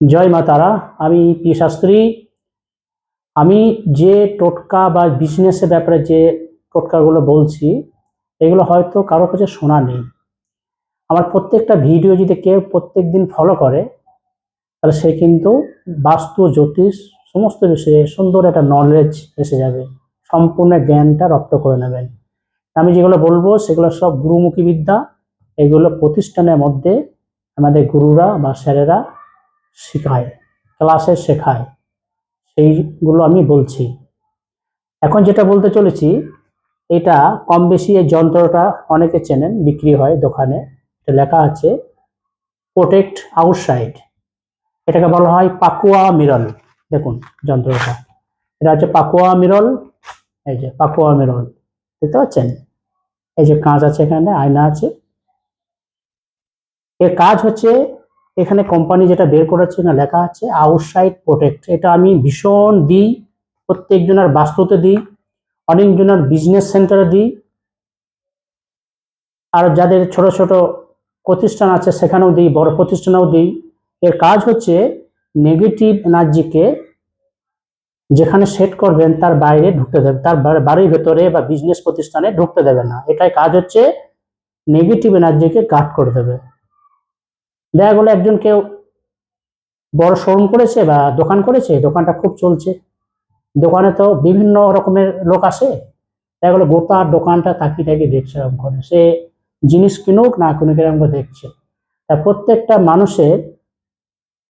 জয় মা তারা, আমি পি শাস্ত্রী। আমি যে টোটকা বা বিজনেসের ব্যাপারে যে টোটকাগুলো বলছি, এগুলো হয়তো কারও কাছে শোনা নেই। আমার প্রত্যেকটা ভিডিও যদি কেউ প্রত্যেক দিন ফলো করে, তাহলে সে কিন্তু বাস্তু, জ্যোতিষ, সমস্ত বিষয়ে সুন্দর একটা নলেজ এসে যাবে। সম্পূর্ণ জ্ঞানটা রপ্ত করে নেবেন। আমি যেগুলো বলব, সেগুলো সব গুরুমুখী বিদ্যা। এগুলো প্রতিষ্ঠানের মধ্যে আমাদের গুরুরা বা স্যারেরা শেখায়, ক্লাসে শেখায়, সেইগুলো আমি বলছি। এখন যেটা বলতে চলেছি, এটা কম বেশি এই যন্ত্রটা অনেকে চেনেন, বিক্রি হয় দোকানে। এটা লেখা আছে প্রোটেক্ট আউটসাইড এটাকে বলা হয় পাকুয়া মিরল। দেখুন যন্ত্রটা। এটা হচ্ছে পাকুয়া মিরল। এই যে পাকুয়া মিরল। দেখতে পাচ্ছেন? এই যে কাঁচ আছে এখানে, আয়না আছে। এর কাজ হচ্ছে এখানে কোম্পানি যেটা বের করেছে না, লেখা আছে আউটসাইড প্রোটেক্ট এটা আমি ভীষণ দিই, প্রত্যেকজনের বাস্তুতে দিই, অনেকজনের বিজনেস সেন্টারে দিই। আর যাদের ছোট ছোট প্রতিষ্ঠান আছে, সেখানেও দিই, বড় প্রতিষ্ঠানেও দিই। এর কাজ হচ্ছে নেগেটিভ এনার্জিকে যেখানে সেট করবেন, তার বাইরে ঢুকতে দেবে, তার বাড়ির ভেতরে বা বিজনেস প্রতিষ্ঠানে ঢুকতে দেবে না। এটাই কাজ হচ্ছে নেগেটিভ এনার্জিকে গার্ড করে দেবে। দেখা গেলো একজন কেউ বড় শোরুম করেছে বা দোকান করেছে, দোকানটা খুব চলছে। দোকানে তো বিভিন্ন রকমের লোক আসে। দেখা গেলো গোটা দোকানটা তাকিয়ে তাকিয়ে দেখছে এরকম করে। সে জিনিস কিনুক না কিনুক এরকম করে দেখছে। তা প্রত্যেকটা মানুষের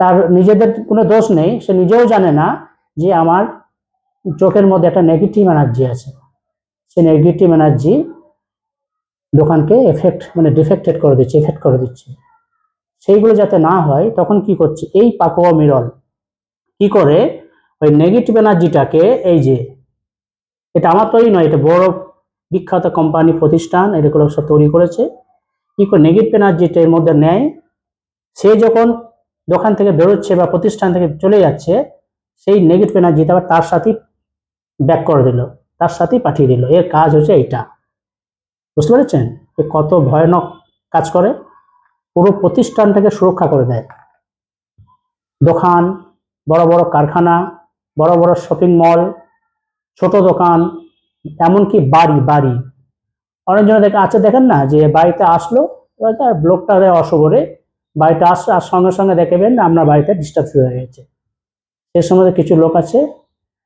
তার নিজেদের কোনো দোষ নেই। সে নিজেও জানে না যে আমার চোখের মধ্যে একটা নেগেটিভ এনার্জি আছে। সে নেগেটিভ এনার্জি দোকানকে এফেক্ট মানে ডিফেক্টেড করে দিচ্ছে এফেক্ট করে দিচ্ছে। সেইগুলো যাতে না হয়, তখন কি করছে? এই পাকোয়া মিরল কি করে? ওই নেগেটিভ এনার্জিটাকে এই যে, এটা আমার তৈরি নয়, এটা বড় বিখ্যাত কোম্পানি প্রতিষ্ঠান এগুলো সব তৈরি করেছে। কি করে নেগেটিভ এনার্জিটা এর মধ্যে নেয়? সে যখন দোকান থেকে বেরোচ্ছে বা প্রতিষ্ঠান থেকে চলে যাচ্ছে, সেই নেগেটিভ এনার্জিটা আবার তার সাথেই ব্যাক করে দিল, তার সাথেই পাঠিয়ে দিল। এর কাজ হচ্ছে এইটা। বুঝতে পেরেছেন? কত ভয়ানক কাজ করে। পুরো প্রতিষ্ঠানটাকে সুরক্ষা করে দেয়। দোকান, বড় বড় কারখানা, বড় বড় শপিং মল ছোট দোকান, এমনকি বাড়ি বাড়ি। অনেকজন দেখে আছে, দেখেন না? যে বাড়িতে আসলো, এবার তার লোকটা অশুভ রে বাড়িতে আসলো আর সঙ্গে সঙ্গে দেখবেন আপনার বাড়িতে ডিস্টার্ব শুরু হয়ে গেছে। সে সময় কিছু লোক আছে,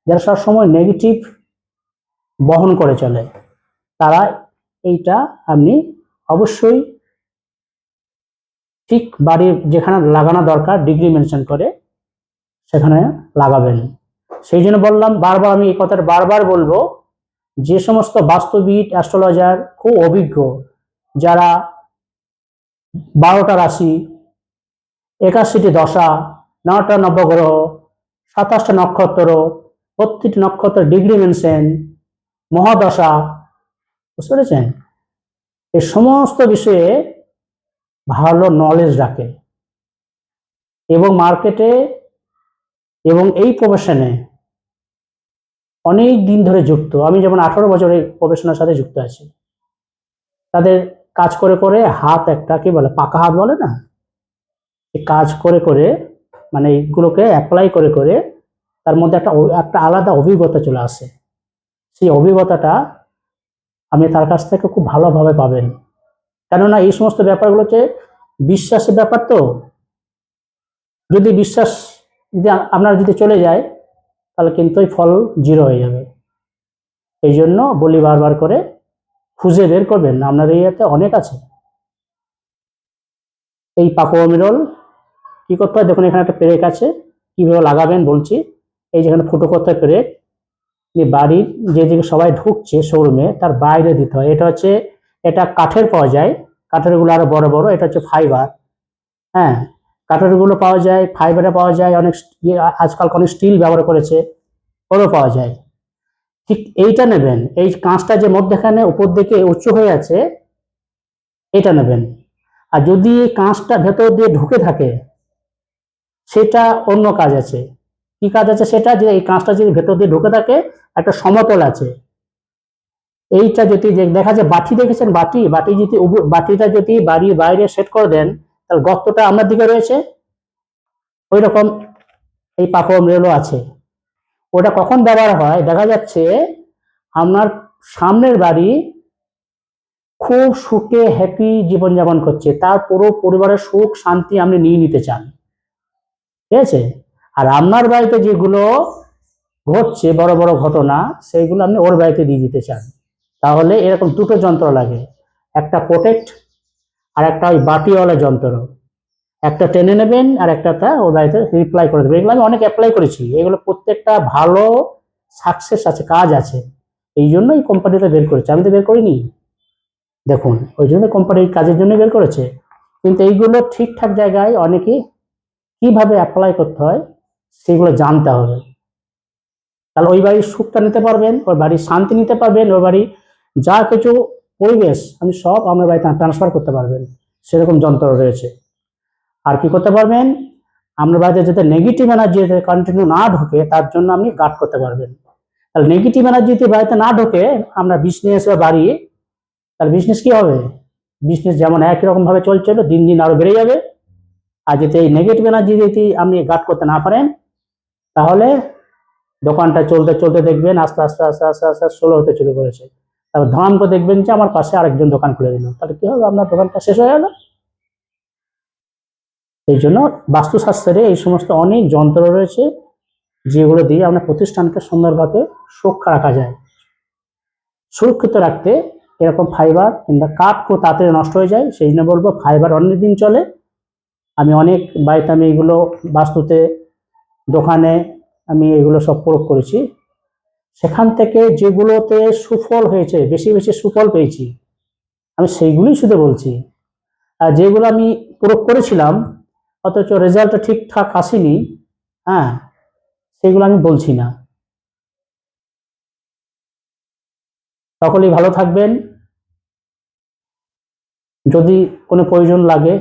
যারা সবসময় নেগেটিভ বহন করে চলে। তারা এইটা আপনি অবশ্যই ঠিক বাড়ির যেখানে লাগানো দরকার ডিগ্রি মেনশন করে সেখানে লাগাবেন। সেই জন্য বললাম, বারবার আমি এই কথাটা বারবার বলব, যে সমস্ত বাস্তবিক অ্যাস্ট্রোলজার খুব অভিজ্ঞ, যারা বারোটা রাশি, একাশিটি দশা, নটা নবগ্রহ, সাতাশটা নক্ষত্র প্রত্যেকটি নক্ষত্র ডিগ্রি মেনশন মহাদশা, বুঝতে পেরেছেন? এই সমস্ত বিষয়ে ভালো নলেজ রাখে। এবং মার্কেটে এবং এই প্রফেশনে অনেক দিন ধরে যুক্ত। আমি যেমন আঠারো বছর এই প্রফেশনের সাথে যুক্ত আছি। তাদের কাজ করে করে হাত একটা কি বলে, পাকা হাত বলে না? কাজ করে করে মানে এইগুলোকে অ্যাপ্লাই করে করে তার মধ্যে একটা একটা আলাদা অভিজ্ঞতা চলে আসে। সেই অভিজ্ঞতাটা আপনি তার কাছ থেকে খুব ভালোভাবে পাবেন। কেননা এই সমস্ত ব্যাপারগুলোতে বিশ্বাসের ব্যাপার তো। যদি বিশ্বাস যদি আপনার যদি চলে যায়, তাহলে কিন্তু ওই ফল জিরো হয়ে যাবে। এই জন্য বলি বারবার করে, খুঁজে বের করবেন আপনার এরিয়াতে অনেক আছে। এই পাকুয়া মিরল কী করতে হয়? দেখুন, এখানে একটা পেরেক আছে, কীভাবে লাগাবেন বলছি। এই যেখানে ফুটো করতে হয় পেরেক যে বাড়ির যেদিকে সবাই ঢুকছে শোরুমে তার বাইরে দিতে হয়। এটা হচ্ছে, এটা কাঠের পাওয়া যায়। কাঠেরগুলো আরও বড় বড়, এটা হচ্ছে ফাইবার হ্যাঁ কাঠেরগুলো পাওয়া যায় ফাইবারে পাওয়া যায়, অনেক ইয়ে আজকাল অনেক স্টিল ব্যবহার করেছে, ওরও পাওয়া যায়। ঠিক এইটা নেবেন, এই কাঁচটা যে মধ্যেখানে উপর দিকে উঁচু হয়ে আছে, এটা নেবেন। আর যদি এই কাঁচটা ভেতর দিয়ে ঢুকে থাকে, সেটা অন্য কাজ আছে। কি কাজ আছে সেটা, যে এই কাঁচটা যদি ভেতর দিয়ে ঢুকে থাকে, একটা সমতল আছে। এইটা যদি দেখা যায় বাটি দেখেছেন? বাটি বাটি যদি বাটিটা যদি বাড়ির বাইরে সেট করে দেন, তাহলে গর্তটা আমার দিকে রয়েছে। ওই রকম এই পাকম রেলও আছে। ওটা কখন ব্যবহার হয়? দেখা যাচ্ছে আপনার সামনের বাড়ি খুব সুখে হ্যাপি জীবনযাপন করছে। তার পুরো পরিবারের সুখ, শান্তি আপনি নিয়ে নিতে চান। ঠিক আছে? আর আপনার বাড়িতে যেগুলো ঘটছে, বড় বড় ঘটনা, সেইগুলো আপনি ওর বাড়িতে দিয়ে দিতে চান। তাহলে এরকম দুটো যন্ত্র লাগে। একটা প্রোটেক্ট আর একটা ওই বাটিওয়ালা যন্ত্র। একটা টেনে নেবেন আর একটা তা ওর বাড়িতে রিপ্লাই করে দেবেন। এগুলো আমি অনেক অ্যাপ্লাই করেছি। এগুলো প্রত্যেকটা ভালো সাকসেস আছে, কাজ আছে। এই জন্য এই কোম্পানিটা বের করেছে। আমি তো বের করিনি। দেখুন, ওই জন্য কোম্পানি এই কাজের জন্য বের করেছে। কিন্তু এইগুলো ঠিকঠাক জায়গায় অনেকে কীভাবে অ্যাপ্লাই করতে হয়, সেগুলো জানতে হবে। তাহলে ওই বাড়ির সুখটা নিতে পারবেন ওর বাড়ির শান্তি নিতে পারবেন ওর বাড়ি যা কিছু পরিবেশ আপনি সব আপনার বাড়িতে ট্রান্সফার করতে পারবেন, সেরকম যন্ত্র রয়েছে। আর কি করতে পারবেন? আপনার বাড়িতে যাতে নেগেটিভ এনার্জি কন্টিনিউ না ঢোকে, তার জন্য আপনি গার্ড করতে পারবেন। তাহলে নেগেটিভ এনার্জি যদি বাড়িতে না ঢোকে আমরা বিজনেস বা বাড়ি, তাহলে বিজনেস কি হবে? বিজনেস যেমন একই রকম ভাবে চলছিল দিন দিন আরও বেড়ে যাবে। আর যদি এই নেগেটিভ এনার্জি যদি আপনি গার্ড করতে না পারেন, তাহলে দোকানটা চলতে চলতে দেখবেন আস্তে আস্তে আস্তে আস্তে আস্তে স্লো হতে শুরু করেছে। তারপর ধাম করে দেখবেন যে আমার পাশে আরেকজন দোকান খুলে দিল। তাহলে কি হবে? আপনার দোকানটা শেষ হয়ে গেল। এই জন্য বাস্তুশাস্ত্রে এই সমস্ত অনেক যন্ত্র রয়েছে, যেগুলো দিয়ে আপনার প্রতিষ্ঠানকে সুন্দরভাবে সুরক্ষা রাখা যায়। সুরক্ষিত রাখতে এরকম ফাইবার কিংবা কাঠ খুব তাড়াতাড়ি নষ্ট হয়ে যায়, সেই জন্য বলব ফাইবার অনেক দিন চলে। আমি অনেক বাড়িতে আমি এগুলো বাস্তুতে দোকানে আমি এগুলো সব প্রয়োগ করেছি। সেখান থেকে যেগুলোতে সুফল হয়েছে, বেশি বেশি সুফল পেয়েছি, আমি সেইগুলোই শুধু বলছি। আর যেগুলো আমি প্রয়োগ করেছিলাম, অথচ রেজাল্টটা ঠিকঠাক আসেনি হ্যাঁ সেগুলো আমি বলছি না। সকলেই ভালো থাকবেন। যদি কোনো প্রয়োজন লাগে,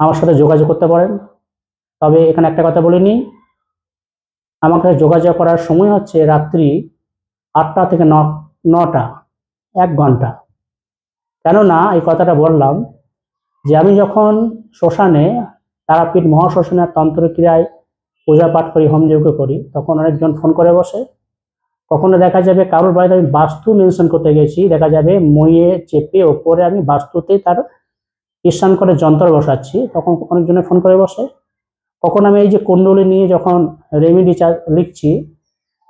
আমার সাথে যোগাযোগ করতে পারেন। তবে এখানে একটা কথা বলে নিই আমাকে যোগাযোগ করার সময় হচ্ছে রাত্রি আটটা থেকে নটা, এক ঘণ্টা। কেননা এই কথাটা বললাম যে আমি যখন শ্মশানে, তারাপীঠ মহাশ্মশানের তন্ত্রক্রিয়ায় পূজা পাঠ করি হোমযজ্ঞ করি, তখন অনেকজন ফোন করে বসে। কখনো দেখা যাবে কারোর বাড়িতে আমি বাস্তু মেনশন করতে গেছি, দেখা যাবে মইয়ে চেপে ওপরে আমি বাস্তুতে তার ঈশান করে যন্ত্র বসাচ্ছি, তখন অনেকজনে ফোন করে বসে। কখন আমি এই যে কুণ্ডলি নিয়ে যখন রেমেডি লিখছি,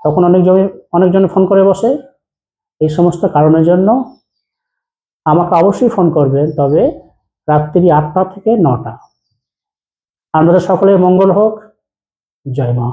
তখন অনেকজনে অনেকজন ফোন করে বসে এই সমস্ত কারণের জন্য। আমাকে অবশ্যই ফোন করবেন, তবে রাত্রি আটটা থেকে নটা। আপনাদের সকলের মঙ্গল হোক। জয় মা।